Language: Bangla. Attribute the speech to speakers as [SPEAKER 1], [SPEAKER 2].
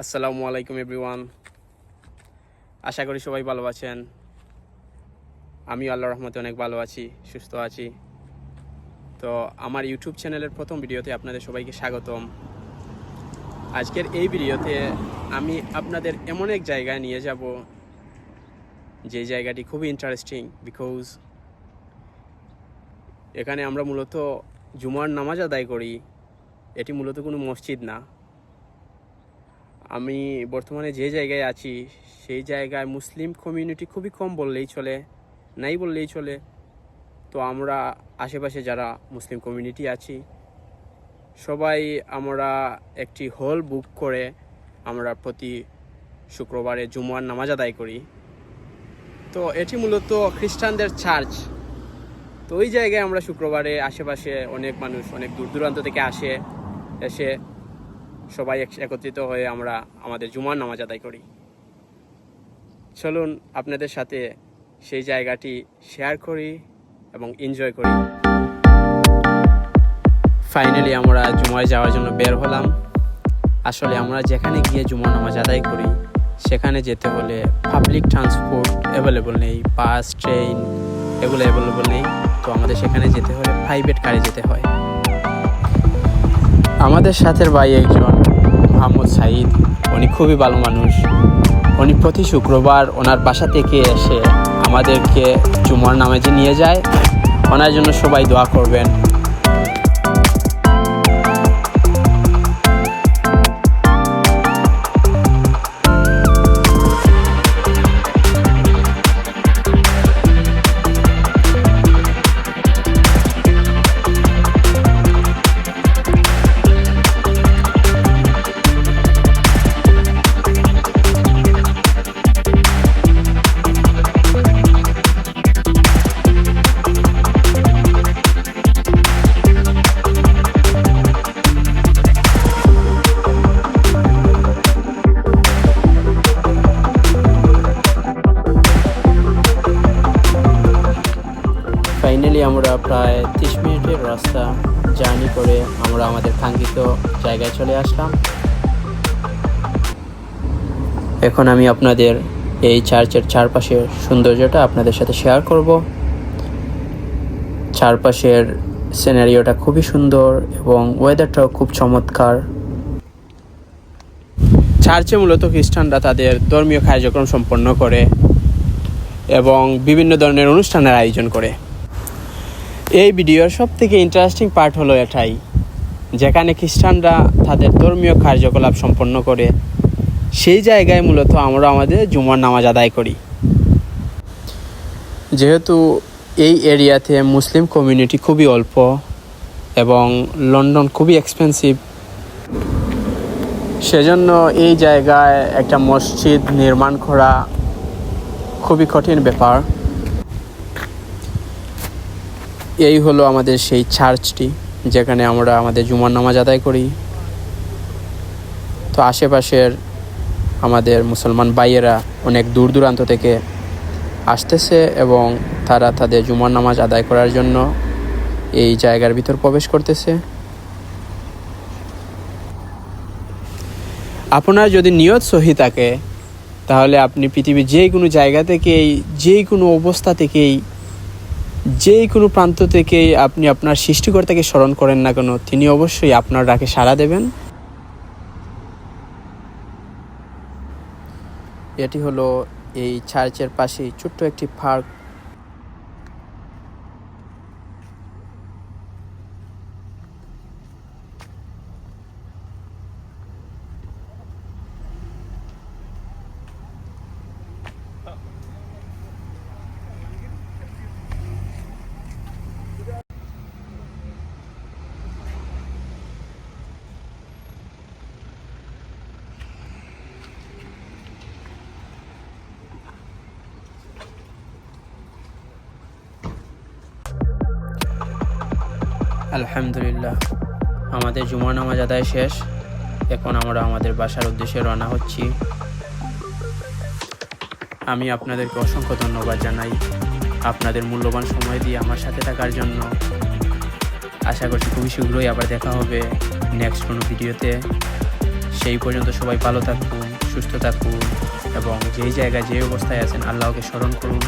[SPEAKER 1] আসসালামু আলাইকুম এভরিওয়ান আশা করি সবাই ভালো আছেন। আমি আল্লাহ রহমতে অনেক ভালো আছি, সুস্থ আছি। তো আমার ইউটিউব চ্যানেলের প্রথম ভিডিওতে আপনাদের সবাইকে স্বাগতম। আজকের এই ভিডিওতে আমি আপনাদের এমন এক জায়গায় নিয়ে যাব, যে জায়গাটি খুবই ইন্টারেস্টিং বিকজ এখানে আমরা মূলত জুমার নামাজ আদায় করি। এটি মূলত কোনো মসজিদ না। আমি বর্তমানে যে জায়গায় আছি, সেই জায়গায় মুসলিম কমিউনিটি খুবই কম বললেই চলে, নাই বললেই চলে। তো আমরা আশেপাশে যারা মুসলিম কমিউনিটি আছি, সবাই আমরা একটি হল বুক করে আমরা প্রতি শুক্রবারে জুমার নামাজ আদায় করি। তো এটি মূলত খ্রিস্টানদের চার্চ তো ওই জায়গায় আমরা শুক্রবারে আশেপাশে অনেক মানুষ অনেক দূর দূরান্ত থেকে আসে, এসে সবাই একত্রিত হয়ে আমরা আমাদের জুমার নামাজ আদায় করি। চলুন আপনাদের সাথে সেই জায়গাটি শেয়ার করি এবং এনজয় করি। ফাইনালি আমরা জুমায় যাওয়ার জন্য বের হলাম। আসলে আমরা যেখানে গিয়ে জুমার নামাজ আদায় করি, সেখানে যেতে হলে পাবলিক ট্রান্সপোর্ট অ্যাভেলেবল নেই বাস ট্রেন এগুলো অ্যাভেলেবল নেই। তো আমাদের সেখানে যেতে হলে প্রাইভেট কারে যেতে হয়। আমাদের সাথের ভাই একজন মোহাম্মদ সাইদ উনি খুবই ভালো মানুষ। উনি প্রতি শুক্রবার ওনার বাসা থেকে এসে আমাদেরকে জুমার নামাজে নিয়ে যায়। ওনার জন্য সবাই দোয়া করবেন। ফাইনালি আমরা প্রায় তিরিশ মিনিটের রাস্তা জার্নি করে আমরা আমাদের কাঙ্ক্ষিত জায়গায় চলে আসলাম। এখন আমি আপনাদের এই চার্চের চারপাশের সৌন্দর্যটা আপনাদের সাথে শেয়ার করব। চারপাশের সিনারিওটা খুবই সুন্দর এবং ওয়েদারটাও খুব চমৎকার। চার্চে মূলত খ্রিস্টানরা তাদের ধর্মীয় কার্যক্রম সম্পন্ন করে এবং বিভিন্ন ধরনের অনুষ্ঠানের আয়োজন করে। এই ভিডিওর সব থেকে ইন্টারেস্টিং পার্ট হলো এটাই, যেখানে খ্রিস্টানরা তাদের ধর্মীয় কার্যকলাপ সম্পন্ন করে। সেই জায়গায় মূলত আমরা আমাদের জুমার নামাজ আদায় করি। যেহেতু এই এরিয়াতে মুসলিম কমিউনিটি খুবই অল্প এবং লন্ডন খুবই এক্সপেন্সিভ সেজন্য এই জায়গায় একটা মসজিদ নির্মাণ করা খুবই কঠিন ব্যাপার। এই হলো আমাদের সেই চার্চটি যেখানে আমরা আমাদের জুমার নামাজ আদায় করি। তো আশেপাশের আমাদের মুসলমান ভাইয়েরা অনেক দূর দূরান্ত থেকে আসতেছে এবং তারা তাদের জুমার নামাজ আদায় করার জন্য এই জায়গার ভিতর প্রবেশ করতেছে। আপনার যদি নিয়ত সহি থাকে, তাহলে আপনি পৃথিবীর যে কোনো জায়গা থেকেই যে কোনো অবস্থা থেকেই যে কোনো প্রান্ত থেকে আপনি আপনার সৃষ্টিকর্তাকে স্মরণ করেন না কেন, তিনি অবশ্যই আপনার ডাকে সাড়া দেবেন। এটি হলো এই চার্চের পাশেই ছোট্ট একটি পার্ক আলহামদুলিল্লাহ। আমাদের জুমা নামাজ আদায় শেষ। এখন আমরা আমাদের বাসার উদ্দেশ্যে রওনা হচ্ছি। আমি আপনাদেরকে অসংখ্য ধন্যবাদ জানাই আপনাদের মূল্যবান সময় দিয়ে আমার সাথে থাকার জন্য। আশা করছি খুবই শীঘ্রই আবার দেখা হবে নেক্সট কোনো ভিডিওতে। সেই পর্যন্ত সবাই ভালো থাকুন, সুস্থ থাকুন এবং যেই জায়গায় যে অবস্থায় আছেন আল্লাহকে স্মরণ করুন।